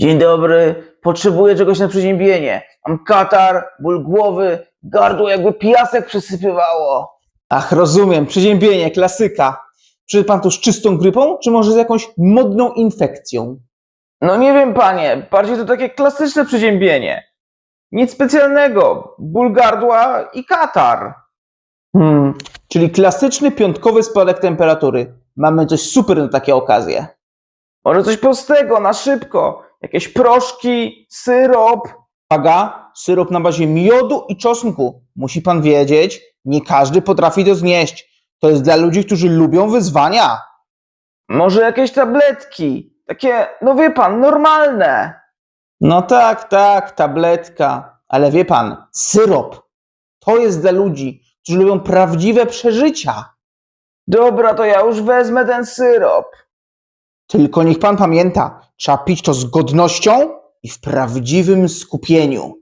Dzień dobry, potrzebuję czegoś na przeziębienie. Mam katar, ból głowy, gardło jakby piasek przysypywało. Ach, rozumiem, przeziębienie, klasyka. Przyszedł pan tu z czystą grypą, czy może z jakąś modną infekcją? No nie wiem, panie, bardziej to takie klasyczne przeziębienie. Nic specjalnego, ból gardła i katar. Hmm, czyli klasyczny piątkowy spadek temperatury. Mamy coś super na takie okazje. Może coś prostego, na szybko. Jakieś proszki, syrop. Uwaga, syrop na bazie miodu i czosnku. Musi pan wiedzieć, nie każdy potrafi to znieść. To jest dla ludzi, którzy lubią wyzwania. Może jakieś tabletki. Takie, no wie pan, normalne. No tak, tak, tabletka. Ale wie pan, syrop to jest dla ludzi, którzy lubią prawdziwe przeżycia. Dobra, to ja już wezmę ten syrop. Tylko niech pan pamięta, trzeba pić to z godnością i w prawdziwym skupieniu.